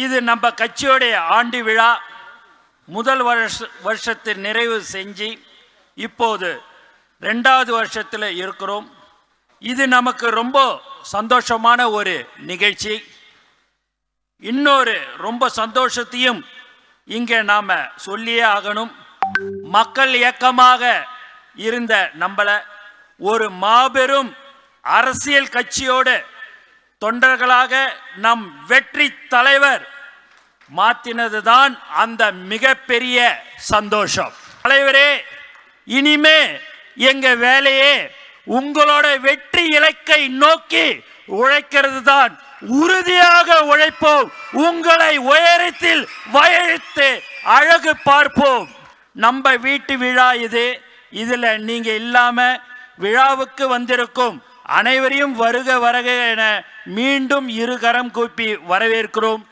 இது நம்ம கட்சியோடைய ஆண்டு விழா. முதல் வருஷ வருஷத்தை நிறைவு செஞ்சு இப்போது ரெண்டாவது வருஷத்தில் இருக்கிறோம். இது நமக்கு ரொம்ப சந்தோஷமான ஒரு நிகழ்ச்சி. இன்னொரு ரொம்ப சந்தோஷத்தையும் இங்கே நாம் சொல்லியே ஆகணும். மக்கள் இயக்கமாக இருந்த நம்மளை ஒரு மாபெரும் அரசியல் கட்சியோடு தொண்டர்களாக நம் வெற்றி தலைவர் மாத்தினதுதான் அந்த மிகப்பெரிய சந்தோஷம். தலைவரே இனிமே எங்க வேலையே உங்களோட வெற்றி இலக்கை நோக்கி உழைக்கிறது தான் உறுதியாக உழைப்போம். உங்களை உயரத்தில் வயழித்து அழகு பார்ப்போம். நம்ம வீட்டு விழா இது. இதுல நீங்க இல்லாம விழாவுக்கு வந்திருக்கும் அனைவரையும் வருக வருக என மீண்டும் இருகரம் கூப்பி வரவேற்கிறோம்.